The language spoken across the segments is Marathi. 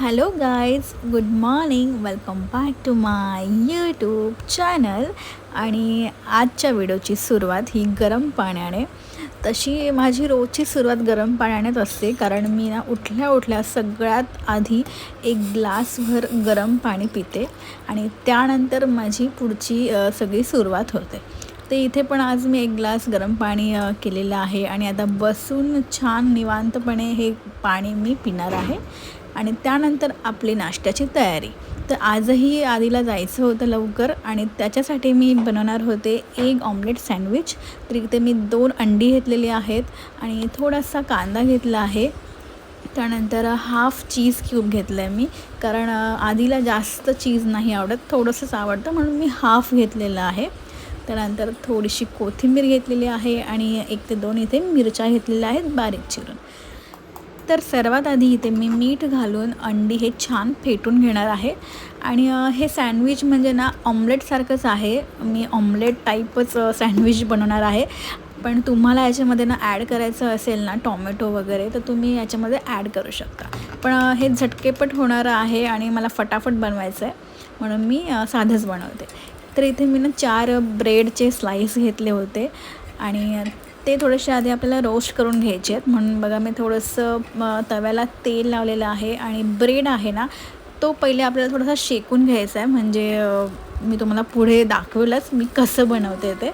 Hello guys good morning welcome back to my YouTube channel आणि आजच्या व्हिडिओची सुरुवात ही गरम पाण्याने. तशी माझी रोजची सुरुवात गरम पाण्यानेच असते. कारण मी ना उठल्या उठल्या सगळ्यात आधी एक ग्लासभर गरम पाणी पिते. आणि त्यानंतर माझी पुढची सगळी सुरुवात होते. ते इथे पण आज मी एक ग्लास गरम पाणी केलेलं आहे. आणि आता बसून छान निवांतपणे हे पाणी मी पिणार आहे. आणि त्यानंतर आपली नाश्त्याची तयारी. तर आजही आधीला जायचं होतं लवकर आणि त्याच्यासाठी मी बनवणार होते एक ऑमलेट सँडविच तर इथे मी दोन अंडी घेतलेली आहेत आणि थोडासा कांदा घेतला आहे. त्यानंतर हाफ चीज क्यूब घेतलं आहे मी. कारण आधीला जास्त चीज नाही आवडत थोडंसंच आवडतं म्हणून मी हाफ घेतलेलं आहे. त्यानंतर थोडीशी कोथिंबीर घेतलेली आहे आणि एक ते दोन इथे मिरच्या घेतलेल्या आहेत बारीक चिरून. तर सर्वात आधी इथे मी मीठ घालून अंडी हे छान फेटून घेणार आहे. आणि हे सँडविच म्हणजे ना ऑमलेटसारखंच आहे. मी ऑमलेट टाईपच सँडविच बनवणार आहे. पण तुम्हाला याच्यामध्ये ना ॲड करायचं असेल ना टॉमॅटो वगैरे तर तुम्ही याच्यामध्ये ॲड करू शकता. पण हे झटकेपट होणारं आहे आणि मला फटाफट बनवायचं आहे. म्हणून मी साधंच बनवते. तर इथे मी ना चार ब्रेडचे स्लाईस घेतले होते. आणि ते थोडेसे आधी आपल्याला रोस्ट करून घ्यायचे आहेत. म्हणून बघा मी थोडंसं तव्याला तेल लावलेलं आहे आणि ब्रेड आहे ना तो पहिले आपल्याला थोडासा शेकून घ्यायचा आहे. म्हणजे मी तुम्हाला पुढे दाखवेलच मी कसं बनवते ते.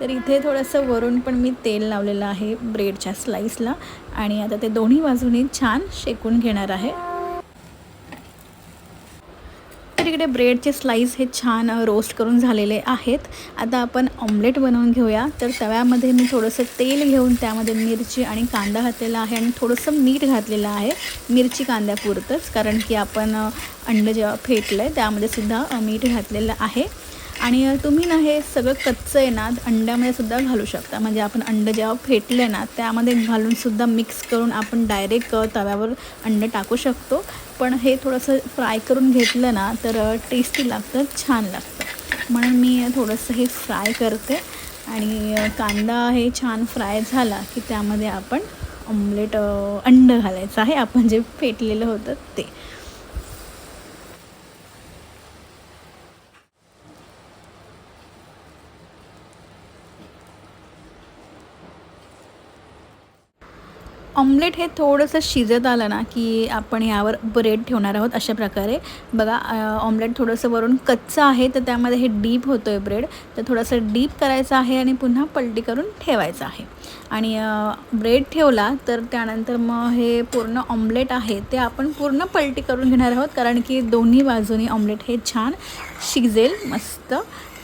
तर इथे थोडंसं वरून पण मी तेल लावलेलं आहे ब्रेडच्या स्लाईसला आणि आता ते दोन्ही बाजूनी छान शेकून घेणार आहे तर इकडे ब्रेडचे स्लाईस हे छान रोस्ट करून झालेले आहेत. आता आपण ऑमलेट बनवून घेऊया. तर तव्यामध्ये मी थोडंसं तेल घेऊन त्यामध्ये मिरची आणि कांदा घातलेला आहे आणि थोडंसं मीठ घातलेलं आहे. मिरची कांद्यापुरतंच कारण की आपण अंड जेव्हा फेटलं आहे त्यामध्ये सुद्धा मीठ घातलेलं आहे. आणि तुम्ही ना हे सगळं कच्चं आहे ना अंड्यामध्ये सुद्धा घालू शकता. म्हणजे आपण अंडं जेव्हा फेटले ना त्यामध्ये घालूनसुद्धा मिक्स करून आपण डायरेक्ट तव्यावर अंडं टाकू शकतो. पण हे थोडंसं फ्राय करून घेतलं ना तर टेस्टी लागतं छान लागतं. म्हणून मी थोडंसं हे फ्राय करते. आणि कांदा हे छान फ्राय झाला की त्यामध्ये आपण ऑमलेट अंड घालायचं आहे. आपण जे फेटलेलं होतं ते. ऑमलेट हे थोडंसं शिजत आलं ना की आपण यावर ब्रेड ठेवणार आहोत अशा प्रकारे. बघा ऑमलेट थोडंसं वरून कच्चं आहे तर त्यामध्ये हे डीप होतो आहे ब्रेड. तर थोडंसं डीप करायचं आहे आणि पुन्हा पलटी करून ठेवायचं आहे. आणि ब्रेड ठेवला तर त्यानंतर मग हे पूर्ण ऑमलेट आहे ते आपण पूर्ण पलटी करून घेणार आहोत कारण की दोन्ही बाजूनी ऑमलेट हे छान शिजेल मस्त.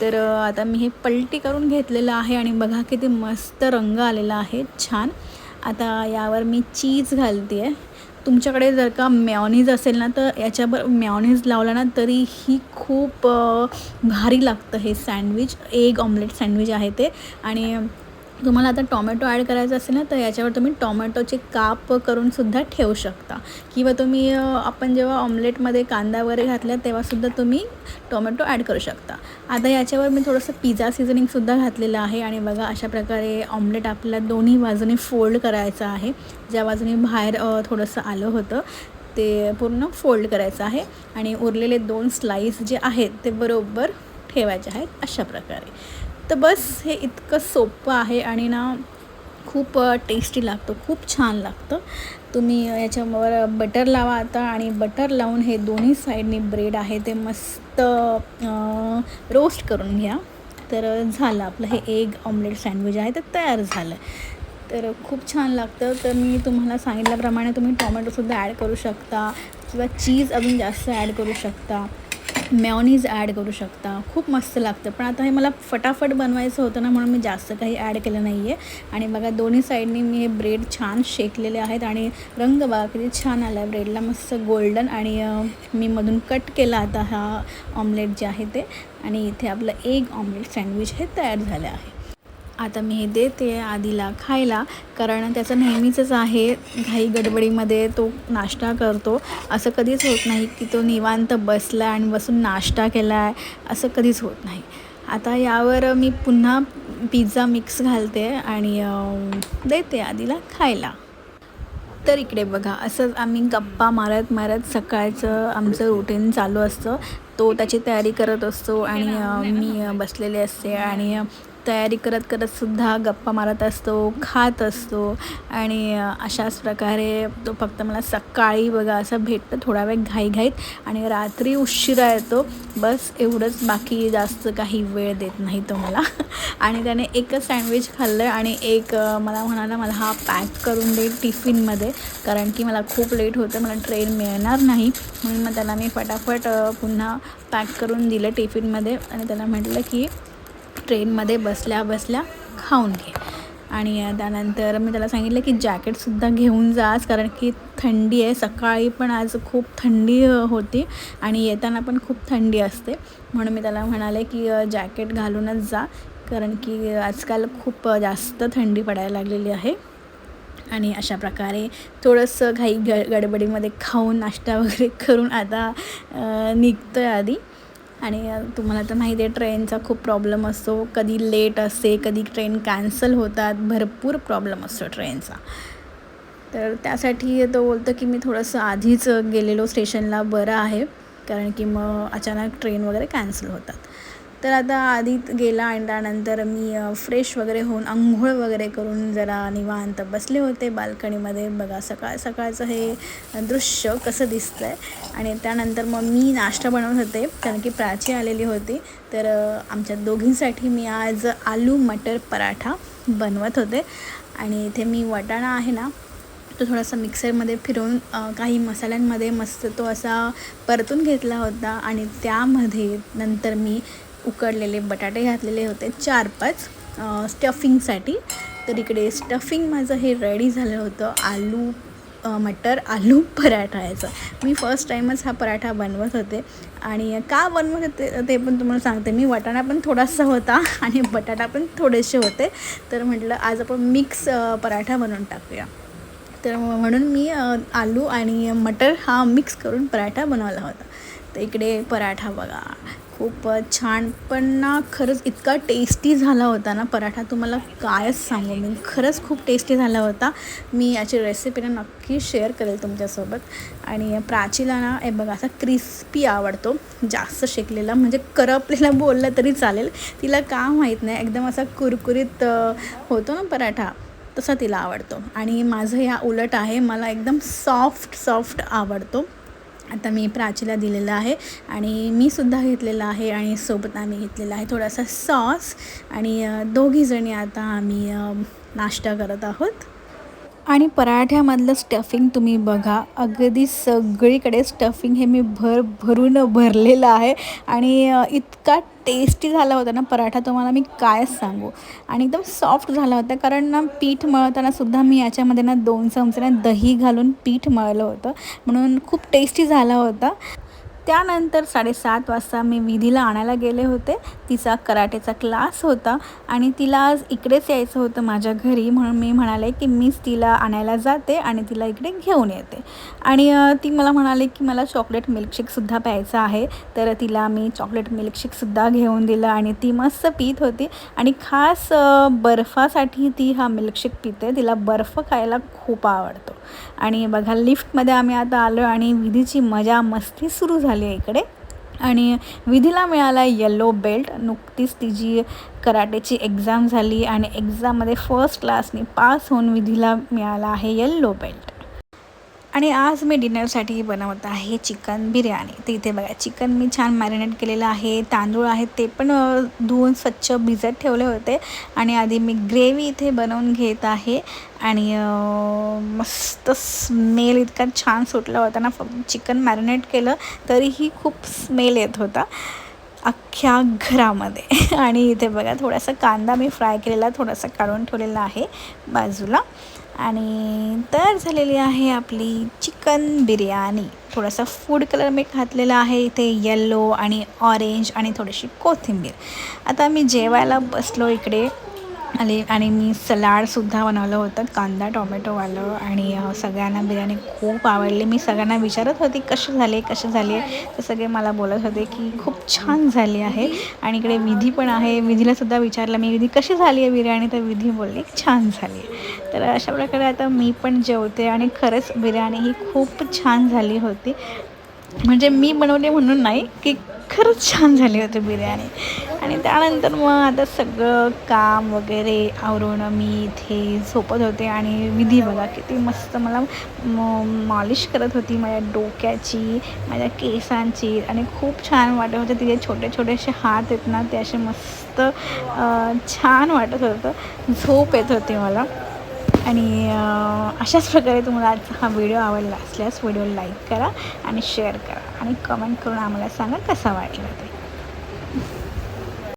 तर आता मी हे पलटी करून घेतलेलं आहे आणि बघा किती मस्त रंग आलेला आहे छान. आता यावर मी चीज घालते आहे तुमच्याकडे जर का मॅओनीज असेल ना तर याच्यावर मॅओनीज लावला ना तरीही खूप भारी लागतं हे सँडविच. एग ऑमलेट सँडविच आहे ते. आणि तुम्हाला आता टॉमॅटो ॲड करायचं असेल ना तर याच्यावर तुम्ही टॉमॅटोचे काप करून सुद्धा ठेवू शकता. किंवा तुम्ही आपण जेव्हा ऑमलेटमध्ये कांदा वगैरे घातला तेव्हासुद्धा तुम्ही टोमॅटो ॲड करू शकता. आता याच्यावर मी थोडंसं पिझ्झा सिझनिंगसुद्धा घातलेलं आहे. आणि बघा अशा प्रकारे ऑमलेट आपल्याला दोन्ही बाजूने फोल्ड करायचं आहे. ज्या बाजूने बाहेर थोडंसं आलं होतं ते पूर्ण फोल्ड करायचं आहे. आणि उरलेले दोन स्लाईस जे आहेत ते बरोबर ठेवायचे आहेत अशा प्रकारे. तर बस हे इतकं सोपं आहे आणि ना खूप टेस्टी लागतं खूप छान लागतं. तुम्ही याच्यावर बटर लावा आता आणि बटर लावून हे दोन्ही साईडने ब्रेड आहे ते मस्त रोस्ट करून घ्या. तर झालं आपलं हे एग ऑमलेट सँडविच आहे ते तयार झालं. तर खूप छान लागतं. तर मी तुम्हाला सांगितल्याप्रमाणे तुम्ही टोमॅटोसुद्धा ॲड करू शकता किंवा चीज अजून जास्त ॲड करू शकता. मॅओनीज ॲड करू शकता. खूप मस्त लागतं. पण आता हे मला फटाफट बनवायचं होतं ना म्हणून मी जास्त काही ॲड केलं नाही आहे आणि बघा दोन्ही साईडनी मी हे ब्रेड छान शेकलेले आहेत आणि रंग बघा किती छान आला आहे ब्रेडला मस्त गोल्डन आणि मी मधून कट केला आता हा ऑमलेट जे आहे ते. आणि इथे आपलं एग ऑमलेट सँडविच हे तयार झालं आहे. आता मी हे देते आधीला खायला कारण त्याचं नेहमीचंच आहे घाई गडबडीमध्ये तो नाश्ता करतो. असं कधीच होत नाही की तो निवांत बसला आणि बसून नाश्ता केला आहे असं कधीच होत नाही. आता यावर मी पुन्हा पिझ्झा मिक्स घालते आणि देते आधीला खायला. तर इकडे बघा असंच आम्ही गप्पा मारत मारत सकाळचं आमचं रुटीन चालू असतं. तो त्याची तयारी करत असतो आणि मी बसलेले असते आणि तयारी करत करतसुद्धा गप्पा मारत असतो खात असतो. आणि अशाच प्रकारे तो फक्त मला सकाळी बघा असं भेटतं थोडा वेळ घाईघाईत आणि रात्री उशिरा येतो. बस एवढंच बाकी जास्त काही वेळ देत नाही तो मला. आणि त्याने एकच सँडविच खाल्लं आणि एक मला म्हणाला मला हा पॅक करून दे टिफिनमध्ये. कारण की मला खूप लेट होतं मला ट्रेन मिळणार नाही. म्हणून मग त्याला मी फटाफट पुन्हा पॅक करून दिलं टिफिनमध्ये. आणि त्याला म्हटलं की ट्रेनमध्ये बसल्या बसल्या खाऊन घे. आणि त्यानंतर मी त्याला सांगितलं की जॅकेटसुद्धा घेऊन जाच कारण की थंडी आहे. सकाळी पण आज खूप थंडी होती आणि येताना पण खूप थंडी असते. म्हणून मी त्याला म्हणाले की जॅकेट घालूनच जा कारण की आजकाल खूप जास्त थंडी पडायला लागलेली आहे. आणि अशा प्रकारे थोडंसं घाई ग गडबडीमध्ये खाऊन नाश्ता वगैरे करून आता निघतो आहे आधी. आणि तुम्हाला तर माहिती आहे ट्रेनचा खूप प्रॉब्लेम असतो. कधी लेट असते कधी ट्रेन कॅन्सल होतात. भरपूर प्रॉब्लेम असतो ट्रेनचा. तर त्यासाठी तो बोलतो की मी थोडंसं आधीच गेलेलो स्टेशनला बरं आहे. कारण की मग अचानक ट्रेन वगैरे कॅन्सल होतात. तर आता आधी गेला आणि त्यानंतर मी फ्रेश वगैरे होऊन आंघोळ वगैरे करून जरा निवांत बसले होते बाल्कनीमध्ये. बघा सकाळ सकाळचं हे दृश्य कसं दिसतं आहे आणि त्यानंतर मग मी नाश्ता बनवत होते कारण की प्राची आलेली होती. तर आमच्या दोघींसाठी मी आज आलू मटर पराठा बनवत होते. आणि इथे मी वाटाणा आहे ना तो थोडासा मिक्सरमध्ये फिरवून काही मसाल्यांमध्ये मस्त तो असा परतून घेतला होता. आणि त्यामध्ये नंतर मी उकडलेले बटाटे घातलेले होते. चार पाच स्टफिंगसाठी तर इकडे स्टफिंग माझं हे रेडी झालं होतं. आलू मटर आलू पराठा याचा. मी फर्स्ट टाईमच हा पराठा बनवत होते. आणि का बनवत होते ते पण तुम्हाला सांगते. मी वाटाणा पण थोडासा होता आणि बटाटा पण थोडेसे होते. तर म्हटलं आज आपण मिक्स पराठा बनवून टाकूया. तर म्हणून मी आलू आणि मटर हा मिक्स करून पराठा बनवला होता. तर इकडे पराठा बघा. खूप छान. पण ना खरंच इतका टेस्टी झाला होता ना पराठा. तुम्हाला कायच सांगू? मी खरंच खूप टेस्टी झाला होता. मी याची रेसिपी ना नक्की शेअर करेल तुमच्यासोबत. आणि प्राचीला ना हे बघा असा क्रिस्पी आवडतो. जास्त शेकलेला म्हणजे करपलेला बोललं तरी चालेल. तिला का माहीत नाही. एकदम असा कुरकुरीत होतो ना पराठा तसा तिला आवडतो. आणि माझं या उलट आहे. मला एकदम सॉफ्ट सॉफ्ट आवडतो. आता मी प्राचीला दिलेलं आहे आणि मी सुद्धा घेतलेलं आहे आणि सोबत आम्ही घेतलेला आहे थोडासा सॉस आणि दोघीजणी आता आम्ही नाश्ता करत आहोत. आणि पराठ्यामधलं स्टफिंग तुम्ही बघा. अगदी सगळीकडे स्टफिंग हे मी भर भरून भरलेलं आहे. आणि इतका टेस्टी झाला होता ना पराठा तुम्हाला मी काय सांगू? आणि एकदम सॉफ्ट झाला होता. कारण ना पीठ मळतानासुद्धा मी याच्यामध्ये ना दोन चमचे ना दही घालून पीठ मळलं होतं. म्हणून खूप टेस्टी झाला होता. त्यानंतर साडेसात वाजता मी विधीला आणायला गेले होते. तिचा कराटेचा क्लास होता आणि तिला आज इकडेच यायचं होतं माझ्या घरी. म्हणून मी म्हणाले की मीच तिला आणायला जाते आणि तिला इकडे घेऊन येते. आणि ती मला म्हणाले की मला चॉकलेट मिल्कशेकसुद्धा प्यायचा आहे. तर तिला मी चॉकलेट मिल्कशेकसुद्धा घेऊन दिलं आणि ती मस्त पित होती. आणि खास बर्फासाठी ती हा मिल्कशेक पिते. तिला बर्फ खायला खूप आवडतो. आणि बघा लिफ्टमध्ये आम्ही आता आलो आणि विधीची मजा मस्ती सुरू झाली. आहे इकडे. आणि विधीला मिळाला येल्लो बेल्ट नुकतीच तिची कराटेची एक्झाम झाली आणि एक्झाममध्ये फर्स्ट क्लासने पास होऊन विधीला मिळाला आहे येल्लो बेल्ट आणि आज मी डिनरसाठी बनवत आहे चिकन बिर्याणी. तर इथे बघा चिकन मी छान मॅरिनेट केलेलं आहे. तांदूळ आहेत ते पण धुवून स्वच्छ भिजत ठेवले होते. आणि आधी मी ग्रेव्ही इथे बनवून घेत आहे. आणि मस्त स्मेल इतका छान सुटला होता ना फक्त चिकन मॅरिनेट केलं तरीही खूप स्मेल येत होता. अख्ख्या घरामध्ये. आणि इथे बघा थोडासा कांदा मी फ्राय केलेला थोडासा काढून ठेवलेला आहे बाजूला. आणि तयार झालेली आहे आपली चिकन बिर्याणी. थोडासा फूड कलर मी घातलेला आहे. इथे येल्लो आणि ऑरेंज आणि थोडीशी कोथिंबीर. आता मी जेवायला बसलो इकडे. आले आणि मी सलाडसुद्धा बनवलं होतं कांदा टोमॅटोवालं आणि सगळ्यांना बिर्याणी खूप आवडली. मी सगळ्यांना विचारत होती कशी झाली कशी झाली? आहे तर सगळे मला बोलत होते की खूप छान झाली आहे आणि इकडे विधी पण आहे. विधीलासुद्धा विचारलं मी विधी कशी झाली आहे बिर्याणी? तर विधी बोलली छान झाली आहे. तर अशा प्रकारे आता मी पण जेवते आणि खरंच बिर्याणी ही खूप छान झाली होती. म्हणजे मी बनवली म्हणून नाही की खरंच छान झाली होती बिर्याणी. आणि त्यानंतर मग आता सगळं काम वगैरे आवरून मी इथे झोपत होते आणि विधी बघा किती मस्त मला मॉलिश करत होती माझ्या डोक्याची माझ्या केसांची आणि खूप छान वाटत होतं. तिचे छोटे छोटेसे हात आहेत ना ते असे मस्त छान वाटत होतं. झोप येत होती मला. आणि अशाच प्रकारे तुम्हाला आजचा हा व्हिडिओ आवडला असल्यास व्हिडिओ लाईक करा आणि शेअर करा. आणि कमेंट करून आम्हाला सांगा कसा वाटला ते.